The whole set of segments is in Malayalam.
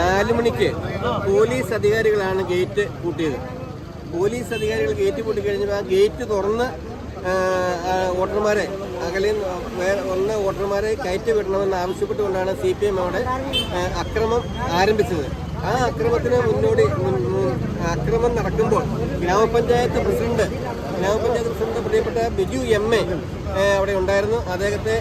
നാല് മണിക്ക് പോലീസ് അധികാരികളാണ് ഗേറ്റ് പൂട്ടിയത്. പോലീസ് അധികാരികൾ ഗേറ്റ് പൂട്ടി കഴിഞ്ഞപ്പോൾ ആ ഗേറ്റ് തുറന്ന് വോട്ടർമാരെ അകലിൽ വേറെ ഒന്ന് വോട്ടർമാരെ കയറ്റി വിടണമെന്ന് ആവശ്യപ്പെട്ടുകൊണ്ടാണ് സി പി എം അവിടെ അക്രമം ആരംഭിച്ചത്. ആ അക്രമത്തിന് മുന്നോടി അക്രമം നടക്കുമ്പോൾ ഗ്രാമപഞ്ചായത്ത് പ്രസിഡന്റ് ഗ്രാമപഞ്ചായത്ത് പ്രസിഡന്റ് പ്രിയപ്പെട്ട ബിജു എം എ അവിടെ ഉണ്ടായിരുന്നു. അദ്ദേഹത്തെ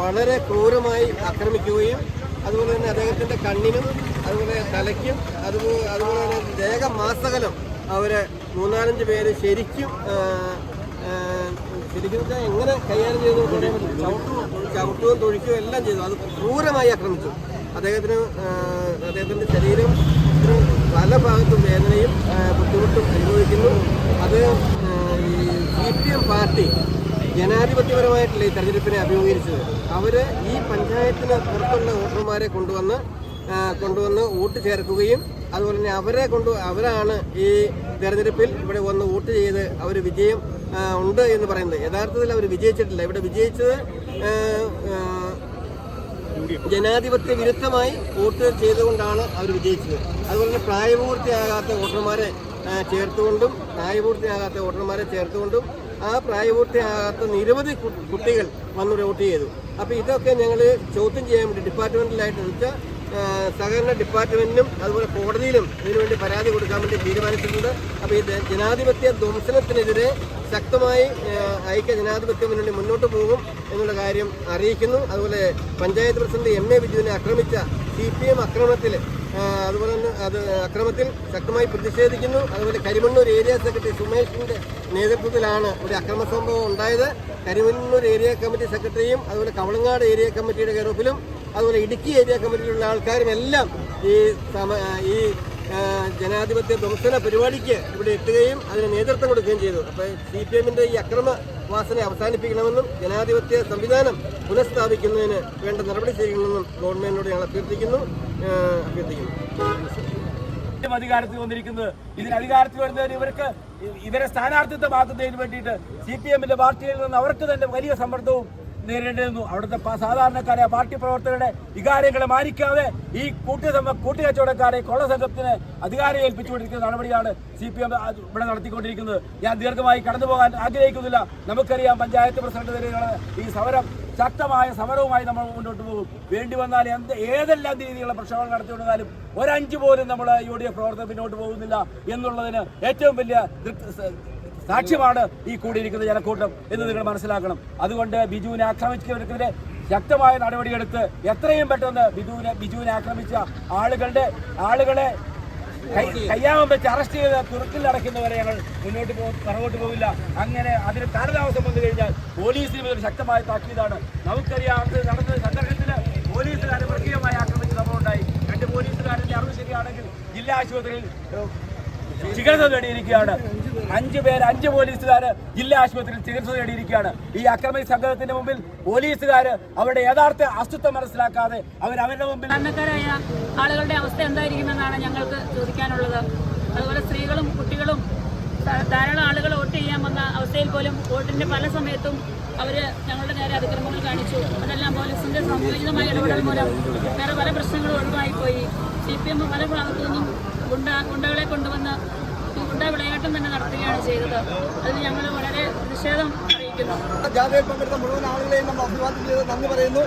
വളരെ ക്രൂരമായി ആക്രമിക്കുകയും അതുപോലെ തന്നെ അദ്ദേഹത്തിന്റെ കണ്ണിനും അതുപോലെ തലയ്ക്കും അതുപോലെ അതുപോലെ തന്നെ ദേഹമാസകലം അവർ മൂന്നാലഞ്ച് പേര് ശരിക്കും ശരിക്കും എങ്ങനെ കൈകാര്യം ചെയ്തു. ചവിട്ടും ചവിട്ടുകയും തൊഴിക്കുകയും എല്ലാം ചെയ്തു അത് ക്രൂരമായി ആക്രമിച്ചു അദ്ദേഹത്തിന് അദ്ദേഹത്തിന്റെ ശരീരം പല ഭാഗത്തും വേദനയും ആ, ബുദ്ധിമുട്ടും അനുഭവിക്കുന്നു അത് ആ, ഈ സി പി എം പാർട്ടി ജനാധിപത്യപരമായിട്ടുള്ള ഈ തെരഞ്ഞെടുപ്പിനെ അഭിമുഖീകരിച്ചത്. അവർ ഈ പഞ്ചായത്തിന് പുറത്തുള്ള വോട്ടർമാരെ കൊണ്ടുവന്ന് കൊണ്ടുവന്ന് വോട്ട് ചേർക്കുകയും അതുപോലെ തന്നെ അവരെ കൊണ്ട് അവരാണ് ഈ തെരഞ്ഞെടുപ്പിൽ ഇവിടെ വന്ന് വോട്ട് ചെയ്ത് അവർ വിജയം ഉണ്ട് എന്ന് പറയുന്നത്. യഥാർത്ഥത്തിൽ അവർ വിജയിച്ചിട്ടില്ല. ഇവിടെ വിജയിച്ചത് ജനാധിപത്യ വിരുദ്ധമായി വോട്ട് ചെയ്തുകൊണ്ടാണ് അവർ വിജയിച്ചത്. അതുപോലെ തന്നെ പ്രായപൂർത്തിയാകാത്ത വോട്ടർമാരെ ചേർത്തുകൊണ്ടും പ്രായപൂർത്തിയാകാത്ത വോട്ടർമാരെ ചേർത്തുകൊണ്ടും ആ പ്രായപൂർത്തിയാകാത്ത നിരവധി കുട്ടികൾ വന്ന് വോട്ട് ചെയ്തു. അപ്പോൾ ഇതൊക്കെ ഞങ്ങൾ ചോദ്യം ചെയ്യാൻ വേണ്ടി ഡിപ്പാർട്ട്മെന്റിലായിട്ട് വെച്ചാൽ സഹകരണ ഡിപ്പാർട്ട്മെന്റിനും അതുപോലെ കോടതിയിലും ഇതിനുവേണ്ടി പരാതി കൊടുക്കാൻ വേണ്ടി തീരുമാനിച്ചിട്ടുണ്ട്. അപ്പോൾ ഈ ജനാധിപത്യ ധ്വംസനത്തിനെതിരെ ശക്തമായി ഐക്യ ജനാധിപത്യ മുന്നണി മുന്നോട്ട് പോകും എന്നുള്ള കാര്യം അറിയിക്കുന്നു. അതുപോലെ പഞ്ചായത്ത് പ്രസിഡന്റ് എം എ ബിജുവിനെ ആക്രമിച്ച സി പി എം അക്രമത്തിൽ അതുപോലെ തന്നെ അത് അക്രമത്തിൽ ശക്തമായി പ്രതിഷേധിക്കുന്നു. അതുപോലെ കരിമണ്ണൂർ ഏരിയ സെക്രട്ടറി സുമേഷിന്റെ നേതൃത്വത്തിലാണ് ഒരു അക്രമ സംഭവം ഉണ്ടായത്. കരിമണ്ണൂർ ഏരിയ കമ്മിറ്റി സെക്രട്ടറിയും അതുപോലെ കവളങ്ങാട് ഏരിയ കമ്മിറ്റിയുടെ കയറപ്പിലും അതുപോലെ ഇടുക്കി ഏരിയ കമ്മിറ്റിയിലുള്ള ആൾക്കാരും എല്ലാം ഈ ഈ ജനാധിപത്യ ധ്വംസന പരിപാടിക്ക് ഇവിടെ എത്തുകയും അതിന് നേതൃത്വം കൊടുക്കുകയും ചെയ്തു. അപ്പോൾ സി പി എമ്മിന്റെ ഈ അക്രമ വാസന അവസാനിപ്പിക്കണമെന്നും ജനാധിപത്യ സംവിധാനം പുനഃസ്ഥാപിക്കുന്നതിന് വേണ്ട നടപടി സ്വീകരിക്കണമെന്നും ഗവൺമെന്റിനോട് ഞങ്ങൾ അഭ്യർത്ഥിക്കുന്നു. അഭ്യർത്ഥിക്കുന്നു അധികാരത്തിൽ വന്നിരിക്കുന്നത് ഇതിന് അധികാരത്തിൽ വരുന്നതിന് ഇവർക്ക് ഇവരെ സ്ഥാനാർത്ഥിത്വമാക്കുന്നതിന് വേണ്ടിയിട്ട് സി പി എമ്മിന്റെ പാർട്ടിയിൽ നിന്ന് അവർക്ക് തന്നെ വലിയ സമ്മർദ്ദവും നേരിടുന്നു അവിടുത്തെ സാധാരണക്കാരെ പാർട്ടി പ്രവർത്തകരുടെ വികാരങ്ങളെ മാനിക്കാതെ ഈ കൂട്ടി കൂട്ടുകച്ചവടക്കാരെ കൊള്ള സംഘത്തിന് അധികാരം ഏൽപ്പിച്ചുകൊണ്ടിരിക്കുന്ന നടപടിയാണ് സി പി എം ഇവിടെ നടത്തിക്കൊണ്ടിരിക്കുന്നത്. ഞാൻ ദീർഘമായി കടന്നു പോകാൻ ആഗ്രഹിക്കുന്നില്ല. നമുക്കറിയാം പഞ്ചായത്ത് പ്രസിഡന്റ് വരെയുള്ള ഈ സമരം ശക്തമായ സമരവുമായി നമ്മൾ മുന്നോട്ട് പോകും. വേണ്ടി വന്നാൽ എന്ത് ഏതെല്ലാം രീതിയിലുള്ള പ്രക്ഷോഭങ്ങൾ നടത്തിക്കൊണ്ടാലും ഒരഞ്ച് പോലും നമ്മൾ യു ഡി എഫ് പോകുന്നില്ല എന്നുള്ളതിന് ഏറ്റവും വലിയ സാക്ഷ്യമാണ് ഈ കൂടിയിരിക്കുന്ന ജനക്കൂട്ടം എന്ന് നിങ്ങൾ മനസ്സിലാക്കണം. അതുകൊണ്ട് ബിജുവിനെ ആക്രമിച്ചവർക്കെതിരെ ശക്തമായ നടപടിയെടുത്ത് എത്രയും പെട്ടെന്ന് ബിജുവിനെ ബിജുവിനെ ആക്രമിച്ച ആളുകളുടെ ആളുകളെ കയ്യാമം വെച്ച് അറസ്റ്റ് ചെയ്ത് തുറക്കിൽ അടയ്ക്കുന്നവരെ ഞങ്ങൾ മുന്നോട്ട് പോകും പുറകോട്ട് പോകില്ല അങ്ങനെ അതിന് കാലതാമസം വന്നു കഴിഞ്ഞാൽ പോലീസിന് ഇതൊരു ശക്തമായ താക്കീതാണ്. നമുക്കറിയാം അത് നടന്ന സന്ദർഭത്തിൽ പോലീസുകാരെ പ്രത്യേകമായി ആക്രമിച്ച സംഭവം ഉണ്ടായി രണ്ട് പോലീസുകാരന്റെ അറിവ് ശരിയാണെങ്കിൽ ജില്ലാ ആശുപത്രിയിൽ ചികിത്സ തേടിയിരിക്കുകയാണ്. അഞ്ച് പേര് അഞ്ച് പോലീസുകാർ ജില്ലാ ആശുപത്രിയിൽ ചികിത്സ തേടിയിരിക്കുകയാണ്. ഈ അക്രമി സംഘത്തിന്റെ മുമ്പിൽ പോലീസുകാർ അവരുടെ യഥാർത്ഥ അസ്തിത്വം മനസ്സിലാക്കാതെ അവർ അവരുടെ മുമ്പിൽ സാധാരണക്കാരായ ആളുകളുടെ അവസ്ഥ എന്തായിരിക്കുമെന്നാണ് ഞങ്ങൾക്ക് ചോദിക്കാനുള്ളത് അതുപോലെ സ്ത്രീകളും കുട്ടികളും ധാരാളം ആളുകൾ വോട്ട് ചെയ്യാൻ വന്ന അവസ്ഥയിൽ പോലും വോട്ടിന്റെ പല സമയത്തും അവർ ഞങ്ങളുടെ നേരെ അതിക്രമങ്ങൾ കാണിച്ചു. അതെല്ലാം പോലീസിന്റെ സംയോജിതമായ ഇടപെടൽ മൂലം വേറെ പല പ്രശ്നങ്ങളും ഒഴിവായിപ്പോയി. സി പി എം പല ഭാഗത്തു നിന്നും ഗുണ്ട ഗുണ്ടകളെ കൊണ്ടുവന്ന് ഈ ഗുണ്ട വിളയാട്ടം തന്നെ നടത്തുകയാണ് ചെയ്തത്. അതിന് ഞങ്ങൾ വളരെ പ്രതിഷേധം അറിയിക്കുന്നു. ജാഥയിൽ പങ്കെടുത്ത മുഴുവൻ ആളുകളെയും നമ്മൾ അഭിവാദ്യം ചെയ്ത് നന്ദി പറയുന്നു.